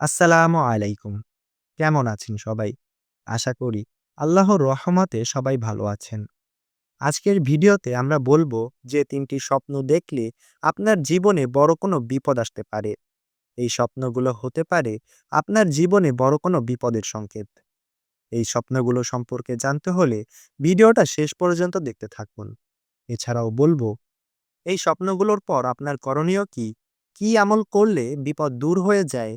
আসসালামু আলাইকুম। কেমন আছেন সবাই? আশা করি আল্লাহর রহমতে সবাই ভালো আছেন। আজকের ভিডিওতে আমরা বলব যে তিনটি স্বপ্ন দেখলে আপনার জীবনে বড় কোনো বিপদ আসতে পারে। এই স্বপ্নগুলো হতে পারে আপনার জীবনে বড় কোনো বিপদের সংকেত। এই স্বপ্নগুলো সম্পর্কে জানতে হলে ভিডিওটা শেষ পর্যন্ত দেখতে থাকুন। এছাড়াও বলব, এই স্বপ্নগুলোর পর আপনার করণীয় কি? কি আমল করলে বিপদ দূর হয়ে যায়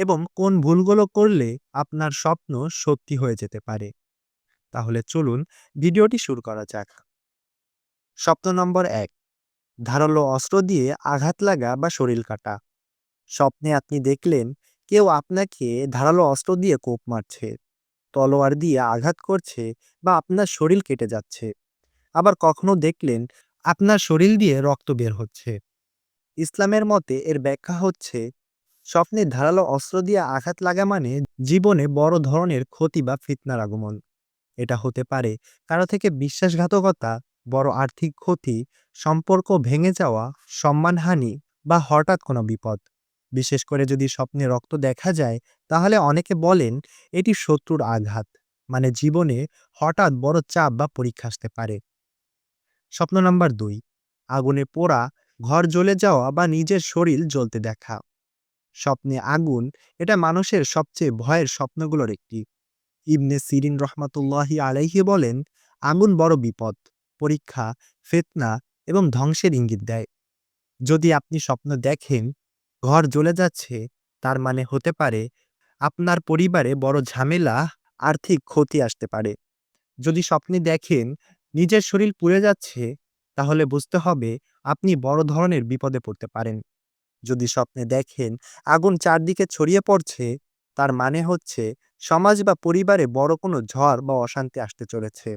এবং কোন ভুলগুলো করলে আপনার স্বপ্ন সত্যি হয়ে যেতে পারে? তাহলে চলুন ভিডিওটি শুরু করা যাক। স্বপ্ন নম্বর এক ধারালো অস্ত্র দিয়ে আঘাত লাগা বা শরীর কাটা। স্বপ্নে আপনি দেখলেন কেউ আপনাকে ধারালো অস্ত্র দিয়ে কোপ মারছে, তলোয়ার দিয়ে আঘাত করছে বা আপনার শরীর কেটে যাচ্ছে। আবার কখনো দেখলেন আপনার শরীর দিয়ে রক্ত বের হচ্ছে। ইসলামের মতে এর ব্যাখ্যা হচ্ছে স্বপ্নে ধারালো অস্ত্র দিয়ে আঘাত লাগা মানে জীবনে বড় ধরনের ক্ষতি বা ফিতনার আগমন। এটা হতে পারে কারও থেকে বিশ্বাসঘাতকতা, বড় আর্থিক ক্ষতি, সম্পর্ক ভেঙে যাওয়া, সম্মানহানি বা হঠাৎ কোনো বিপদ। বিশেষ করে যদি স্বপ্নে রক্ত দেখা যায় তাহলে অনেকে বলেন এটি শত্রুর আঘাত মানে জীবনে হঠাৎ বড় চাপ বা পরীক্ষা আসতে পারে। স্বপ্ন নাম্বার দুই আগুনে পোড়া, ঘর জ্বলে যাওয়া বা নিজের শরীর জ্বলতে দেখা। স্বপ্নে আগুন এটা মানুষের সবচেয়ে ভয়ের স্বপ্নগুলোর একটি। ইবনে সিরিন রহমাতুল্লাহি আলাইহি বলেন, আগুন বড় বিপদ, পরীক্ষা, ফিতনা এবং ধ্বংসের ইঙ্গিত দেয়। যদি আপনি স্বপ্ন দেখেন ঘর জ্বলে যাচ্ছে তার মানে হতে পারে আপনার পরিবারে বড় ঝামেলা, আর্থিক ক্ষতি আসতে পারে। যদি স্বপ্নে দেখেন নিজের শরীর পুড়ে যাচ্ছে তাহলে বুঝতে হবে আপনি বড় ধরনের বিপদে পড়তে পারেন। যদি স্বপ্নে দেখেন, আগুন চারদিকে ছড়িয়ে পড়ছে, তার মানে হচ্ছে সমাজ বা পরিবারে বড় কোনো ঝড় বা অশান্তি আসতে চলেছে।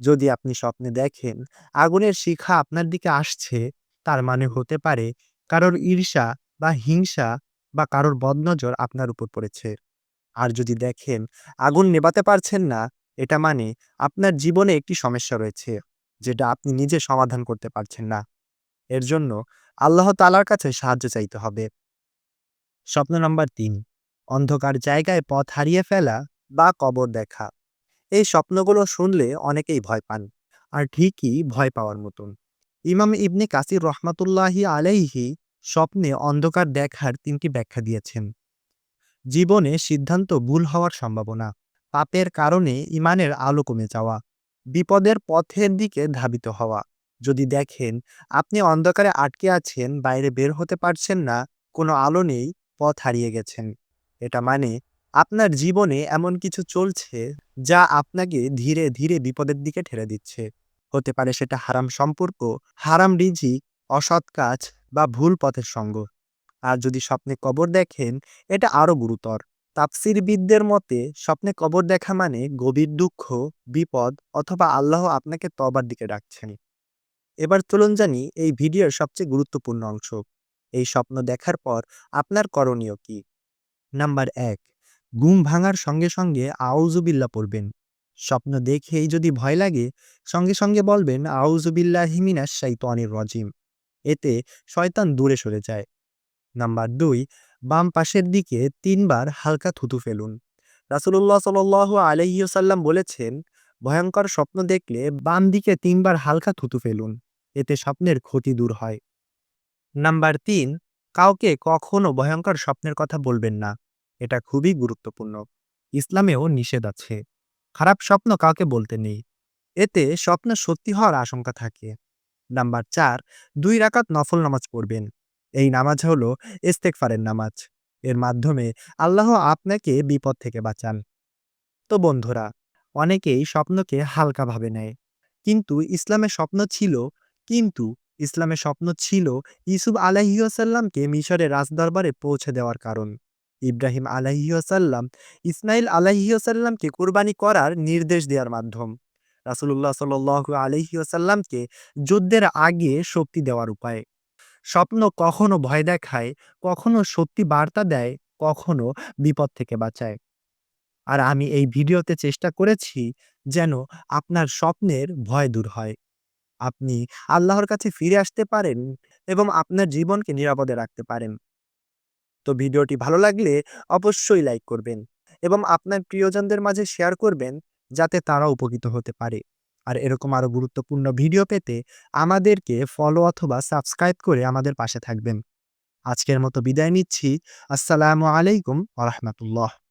যদি আপনি স্বপ্নে দেখেন, আগুনের শিখা আপনার দিকে আসছে, তার মানে হতে পারে কারোর ঈর্ষা বা হিংসা বা কারোর বদনজর আপনার উপর পড়েছে। আর যদি দেখেন, আগুন নেভাতে পারছেন না, এটা মানে আপনার জীবনে একটি সমস্যা রয়েছে, যেটা আপনি নিজে সমাধান করতে পারছেন না। এর জন্য আল্লাহ তালার কাছে সাহায্য চাইতে হবে। স্বপ্ন নম্বর তিন অন্ধকার জায়গায় পথ হারিয়ে ফেলা বা কবর দেখা। এই স্বপ্নগুলো শুনলে অনেকেই ভয় পান। আর ঠিকই ভয় পাওয়ার মতন। ইমাম ইবনে কাসির রহমাতুল্লাহি আলাইহি স্বপ্নে অন্ধকার দেখার তিনটি ব্যাখ্যা দিয়েছেন। জীবনে সিদ্ধান্ত ভুল হওয়ার সম্ভাবনা, পাপের কারণে ইমানের আলো কমে যাওয়া, বিপদের পথের দিকে ধাবিত হওয়া। যদি দেখেন আপনি অন্ধকারে আটকে আছেন, বাইরে বের হতে পারছেন না, কোনো আলো নেই, পথ হারিয়ে গেছেন। এটা মানে আপনার জীবনে এমন কিছু চলছে যা আপনাকে ধীরে, ধীরে বিপদের দিকে ঠেলে দিচ্ছে। হতে পারে সেটা হারাম সম্পর্ক, হারাম রিজিক, অসৎ কাজ বা ভুল পথের সঙ্গ। আর যদি স্বপ্নে কবর দেখেন এটা আরও গুরুতর। তাপসিরবিদদের মতে স্বপ্নে কবর দেখা মানে গভীর দুঃখ, বিপদ অথবা আল্লাহ আপনাকে তবার দিকে ডাকছেন। এবার চলুন জানি এই ভিডিওর সবচেয়ে গুরুত্বপূর্ণ অংশ। এই স্বপ্ন দেখার পর আপনার করণীয় কি? নাম্বার এক ঘুম ভাঙার সঙ্গে, সঙ্গে আউযুবিল্লাহ পড়বেন। স্বপ্ন দেখেই যদি ভয় লাগে সঙ্গে, সঙ্গে বলবেন আউযুবিল্লাহি মিনাশ শাইতানির রজিম এতে শয়তান দূরে সরে যায়। নাম্বার দুই বাম পাশের দিকে তিনবার হালকা থুতু ফেলুন। রাসূলুল্লাহ সাল্লাল্লাহু আলাইহি ওয়াসাল্লাম বলেছেন, ভয়ঙ্কর স্বপ্ন দেখলে বাম দিকে তিনবার হালকা থুতু ফেলুন। এতে স্বপ্নের ক্ষতি দূর হয়। নাম্বার তিন কাউকে কখনো ভয়ঙ্কর স্বপ্নের কথা বলবেন না। এটা খুবই গুরুত্বপূর্ণ। ইসলামেও নিষেধ আছে। খারাপ স্বপ্ন কাউকে বলতে নেই। এতে স্বপ্ন সত্যি হওয়ার আশঙ্কা থাকে। নাম্বার ৪ ২ রাকাত নফল নামাজ পড়বেন। এই নামাজ হলো ইস্তেগফারের নামাজ। এর মাধ্যমে আল্লাহ আপনাকে বিপদ থেকে বাঁচান। তো বন্ধুরা, অনেকেই স্বপ্নকে হালকাভাবে নেয়। কিন্তু ইসলামের স্বপ্ন ছিল কিন্তু ইসলামের স্বপ্ন ছিল ইউসুফ আলাইহিওয়াসাল্লামকে মিশরের রাজদরবারে পৌঁছে দেওয়ার কারণ। ইব্রাহিম আলাইহিওয়াসাল্লাম ইসমাইল আলাইহিওয়াসাল্লামকে কুরবানি করার নির্দেশ দেওয়ার মাধ্যম। রাসূলুল্লাহ সাল্লাল্লাহু আলাইহি ওয়াসাল্লামকে যুদ্ধের আগে শক্তি দেওয়ার উপায়। স্বপ্ন কখনো ভয় দেখায়, কখনো সত্যি বার্তা দেয়, কখনো বিপদ থেকে বাঁচায়। আর আমি এই ভিডিওতে চেষ্টা করেছি যেন আপনার স্বপ্নের ভয় দূর হয়। আপনি আল্লাহর কাছে ফিরে আসতে পারেন এবং আপনার জীবনকে নিরাপদে রাখতে পারেন। তো ভিডিওটি ভালো লাগলে অবশ্যই লাইক করবেন এবং আপনার প্রিয়জনদের মাঝে শেয়ার করবেন যাতে তারা উপকৃত হতে পারে। আর এরকম আরও গুরুত্বপূর্ণ ভিডিও পেতে আমাদেরকে ফলো অথবা সাবস্ক্রাইব করে আমাদের পাশে থাকবেন। আজকের মতো বিদায় নিচ্ছি। আসসালামু আলাইকুম ওয়া রাহমাতুল্লাহ।